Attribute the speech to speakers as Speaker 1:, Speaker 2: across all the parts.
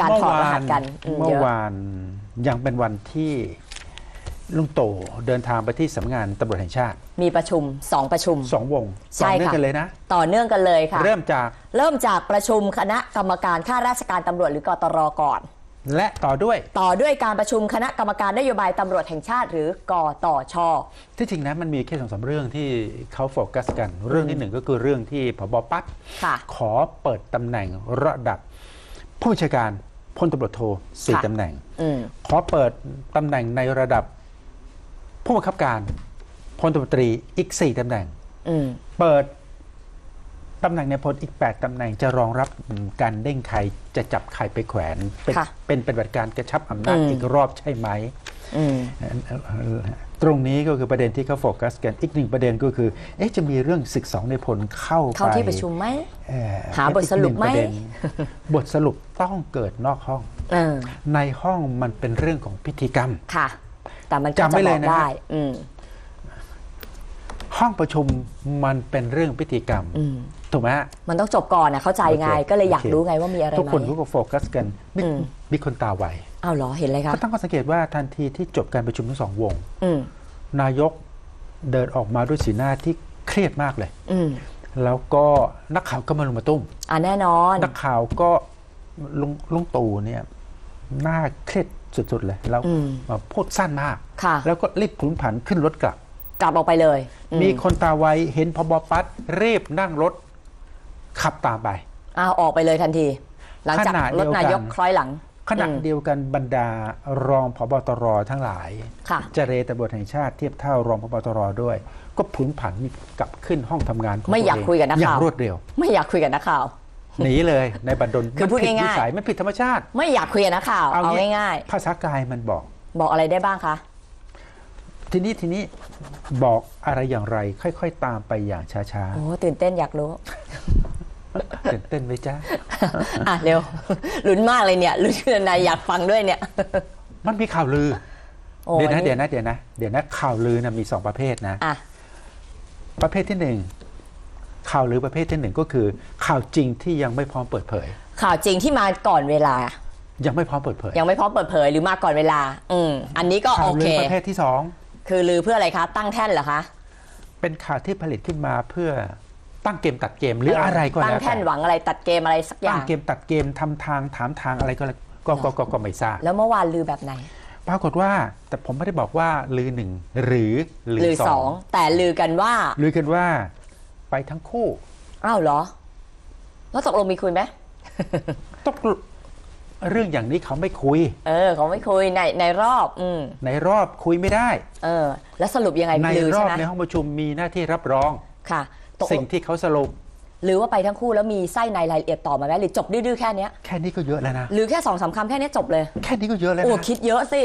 Speaker 1: การถอดรหัสกันอืม
Speaker 2: เมื่
Speaker 1: เย
Speaker 2: อ
Speaker 1: อะ
Speaker 2: วานยังเป็นวันที่ลุงตู่เดินทางไปที่สำนักงานตำรวจแห่งชาติ
Speaker 1: มีประชุมสองประชุม
Speaker 2: สองวง
Speaker 1: ใช่
Speaker 2: ต่อเนื่อง
Speaker 1: ค่ะ
Speaker 2: กันเลยนะ
Speaker 1: ต่อเนื่องกันเลยค่ะ
Speaker 2: เริ่มจาก
Speaker 1: เริ่มจากประชุมคณะกรรมการข้าราชการตำรวจหรือกตรก่อน
Speaker 2: และต่อด้วย
Speaker 1: ต่อด้วยการประชุมคณะกรรมการนโยบายตำรวจแห่งชาติ หรือกตช
Speaker 2: ที่จริงนะมันมีแค่สองสามเรื่องที่เขาโฟกัสกัน เรื่องที่หนึ่งก็คือเรื่องที่พบปั๊บ
Speaker 1: ค่ะ
Speaker 2: ขอเปิดตำแหน่งระดับ ผู้บัญชาการพลตำรวจโทสี่
Speaker 1: ค่ะ
Speaker 2: ตำแหน่ง
Speaker 1: อืม
Speaker 2: ขอเปิดตำแหน่งในระดับ ผู้บังคับการพลตำรวจตรีอีกสี่ตำแหน่ง
Speaker 1: อืม
Speaker 2: เปิดตำแหน่งในพลอีก 8ตำแหน่งจะรองรับการเด้งใครจะจับใครไปแขวน เป็น
Speaker 1: ค่ะ
Speaker 2: เป็นปฏิบัติการกระชับอำนาจ
Speaker 1: อืม
Speaker 2: อีกรอบใช่ไหม
Speaker 1: อืม
Speaker 2: ตรงนี้ก็คือประเด็นที่เขาโฟกัสกันอีกหนึ่งประเด็นก็คือเอ๊ะจะมีเรื่องศึกสองในพลเข้าไป
Speaker 1: เข้าที่ประชุมไหม
Speaker 2: เอ่อ
Speaker 1: หาบทสรุปไหม
Speaker 2: เป็นอีกนึ่งประเด็นบทสรุปต้องเกิดนอกห้อง
Speaker 1: เออ
Speaker 2: ในห้องมันเป็นเรื่องของพิธีกรรม
Speaker 1: ค่ะ แต่มันก็
Speaker 2: จำไว้
Speaker 1: จะ
Speaker 2: เล
Speaker 1: บอยก
Speaker 2: นะ
Speaker 1: ได้อืม
Speaker 2: ห้องประชุมมันเป็นเรื่องพิธีกรรม
Speaker 1: อืม
Speaker 2: ถูกไหมฮะ
Speaker 1: มันต้องจบก่อนนะเข้าใจไง
Speaker 2: โอเค
Speaker 1: ก็เลยอยาก
Speaker 2: โอเค
Speaker 1: รู้ไงว่ามีอะไรไหม
Speaker 2: ทุกคนก็โฟกัสกันมี
Speaker 1: อืม
Speaker 2: มีคนตาไว
Speaker 1: อ้าวเหรอเห็นเลยคะ
Speaker 2: ก็ตั้งข้อสังเกตว่าทันทีที่จบการประชุมทั้งสองวง
Speaker 1: อืม
Speaker 2: นายกเดินออกมาด้วยสีหน้าที่เครียดมากเลย
Speaker 1: อืม
Speaker 2: แล้วก็นักข่าวก็มาลุมมาตุ้ม
Speaker 1: อ่าแน่นอน
Speaker 2: นักข่าวก็ลุงลุงตู่เนี่ยหน้าเครียดสุดๆเลยแล้ว
Speaker 1: อืม
Speaker 2: มาพูดสั้นมาก
Speaker 1: ค่ะ
Speaker 2: แล้วก็รีบผลุนผันขึ้นรถกลับ
Speaker 1: กลับออกไปเลยอื
Speaker 2: มีคนตาไวเห็นพบปัดรีบนั่งรถ ขับตามไป
Speaker 1: อ้าวออกไปเลยทันที หลังจาก
Speaker 2: ขณะเดี
Speaker 1: ร
Speaker 2: ยว
Speaker 1: ถ
Speaker 2: กัน
Speaker 1: นายกคล้อยหลัง
Speaker 2: ขณะ
Speaker 1: อืม
Speaker 2: เดียวกันบรรดารองพบตรทั้งหลาย
Speaker 1: ค่ะ
Speaker 2: เจเรตำรวจแห่งชาติเทียบเท่ารองพบตรด้วย ก็ผลุนผันกลับขึ้นห้องทำงานของ
Speaker 1: ไม่อยาก
Speaker 2: ตัวเง
Speaker 1: คุยกับนัก
Speaker 2: อย่า
Speaker 1: ข่าว
Speaker 2: งรวดเร็ว
Speaker 1: ไม่อยากคุยกับนักข่าว
Speaker 2: หนีเลยในบัดดล
Speaker 1: คือพูด
Speaker 2: มันผิ
Speaker 1: ง่ายๆ
Speaker 2: วิสัยไม่ผิดธรรมชาติ
Speaker 1: ไม่อยากคุยกับนักข่าวเอา
Speaker 2: งี้
Speaker 1: ง่าย
Speaker 2: ภาษากายมันบอก
Speaker 1: ๆบอกอะไรได้บ้างคะ
Speaker 2: ทีนี้ทีนี้บอกอะไรอย่างไร ค่อย ๆ ตามไปอย่างช้า
Speaker 1: โอ้ตื่นเต้นอยากรู้
Speaker 2: ๆ ตื่นเต้นไหมจ๊ะ
Speaker 1: อะเร็วลุ้นมากเลยเนี่ยลุ้นคือนายอยากฟังด้วยเนี่ย
Speaker 2: มันมีข่าวลือ
Speaker 1: โอ้
Speaker 2: เดี๋ยวนะ
Speaker 1: อั
Speaker 2: เดี๋ยวนะเดี๋ยวนะเดี๋ยวนะข่าวลือนะมีสองประเภทนะ
Speaker 1: อะ
Speaker 2: ประเภทที่หนึ่งข่าวลือประเภทที่หนึ่งก็คือ ข่าวจริงที่ยังไม่พร้อมเปิดเผย
Speaker 1: ข่าวจริงที่มาก่อนเวลา
Speaker 2: ยังไม่พร้อมเปิดเผย
Speaker 1: ยังไม่พร้อมเปิดเผยหรือมาก่อนเวลา อืมอันนี้ก็
Speaker 2: ข่า
Speaker 1: โอ
Speaker 2: วลื
Speaker 1: เค
Speaker 2: อประเภทที่สอง
Speaker 1: คือลือเพื่ออะไรคะ ตั้งแท่นเหรอคะ
Speaker 2: เป็นข่าวที่ผลิตขึ้นมาเพื่อ ตั้งเกมตัดเกมหรืออะไรก็
Speaker 1: ตั้
Speaker 2: แล้
Speaker 1: ง
Speaker 2: ว
Speaker 1: แท่นห
Speaker 2: แต่
Speaker 1: วังอะไรตัดเกมอะไรสักอ
Speaker 2: ตั้
Speaker 1: ย่างง
Speaker 2: เกมตัดเกมทำทางถามทางอะไรก็แล้วก็ก็ก็ก็ไม่ทราบ
Speaker 1: แล้วเมื่อวานลือแบบไหน
Speaker 2: ปรากฏว่าแต่ผมไม่ได้บอกว่าลือหนึ่งหรือลื
Speaker 1: ลื
Speaker 2: อ
Speaker 1: อ
Speaker 2: ส
Speaker 1: ส
Speaker 2: อ
Speaker 1: องงแต่ลือกันว่า
Speaker 2: ลือกันว่า ไปทั้งคู่
Speaker 1: อ้าวเหรอ แล้วตกลงมีคุยไหม
Speaker 2: ตกเรื่องอย่างนี้เขาไม่คุย
Speaker 1: เออ เขาไม่คุยในในรอบ อืม
Speaker 2: ในรอบคุยไม่ได้
Speaker 1: เออ แล้วสรุปยังไง
Speaker 2: ใน
Speaker 1: ลือ
Speaker 2: รอ
Speaker 1: ใช่
Speaker 2: บ
Speaker 1: ไหม
Speaker 2: ในห้องประชุมมีหน้าที่รับรอง
Speaker 1: ค่ะ ตกล
Speaker 2: สิ่ง
Speaker 1: ง
Speaker 2: ที่เขาสรุป
Speaker 1: หรือว่าไปทั้งคู่แล้วมีไส้ในรายละเอียดต่อมาไหมหรือจบดื้อๆแค่เนี้ย
Speaker 2: แค่นี้ก็เยอะแล้วนะ
Speaker 1: หรือแค่สองสามคำแค่เนี้ยจบเลย
Speaker 2: แค่นี้ก็เยอะแล้ว
Speaker 1: โอ้
Speaker 2: นะ
Speaker 1: คิดเยอะสิ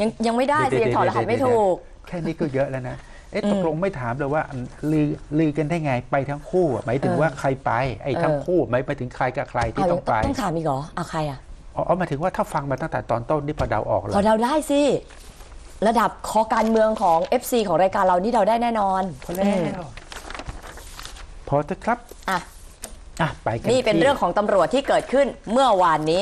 Speaker 1: ยังยังไม่ได้สิยังถอดรหัสไม่ถูก
Speaker 2: แค่นี้ก็เยอะแล้วนะเอ๊ะ
Speaker 1: อืม
Speaker 2: ตกลงไม่ถามเลยว่าลือลือกันได้ไงไปทั้งคู่อะหมายถึง
Speaker 1: เออ
Speaker 2: ว่าใครไปไอ้ทั้ง
Speaker 1: เออ
Speaker 2: คู่หมายไปถึงใครกับใครที่
Speaker 1: เอา
Speaker 2: ต้องไป
Speaker 1: ต้องถามอีกเหรอเอาใครอะ
Speaker 2: อ๋อหมายถึงว่าถ้าฟังมาตั้งแต่ตอนต้นนี่พอเดาออกแล้
Speaker 1: พอ
Speaker 2: ว
Speaker 1: เดาได้สิ ระดับคอการเมืองของ FC ของรายการเรานี่เดาได้แน่นอน
Speaker 2: พอแล้ว
Speaker 1: อืม
Speaker 2: พอเถอะครับ
Speaker 1: อะ
Speaker 2: อะไปกัน
Speaker 1: นี่เป็น
Speaker 2: ที่
Speaker 1: เรื่องของตำรวจที่เกิดขึ้นเมื่อวานนี้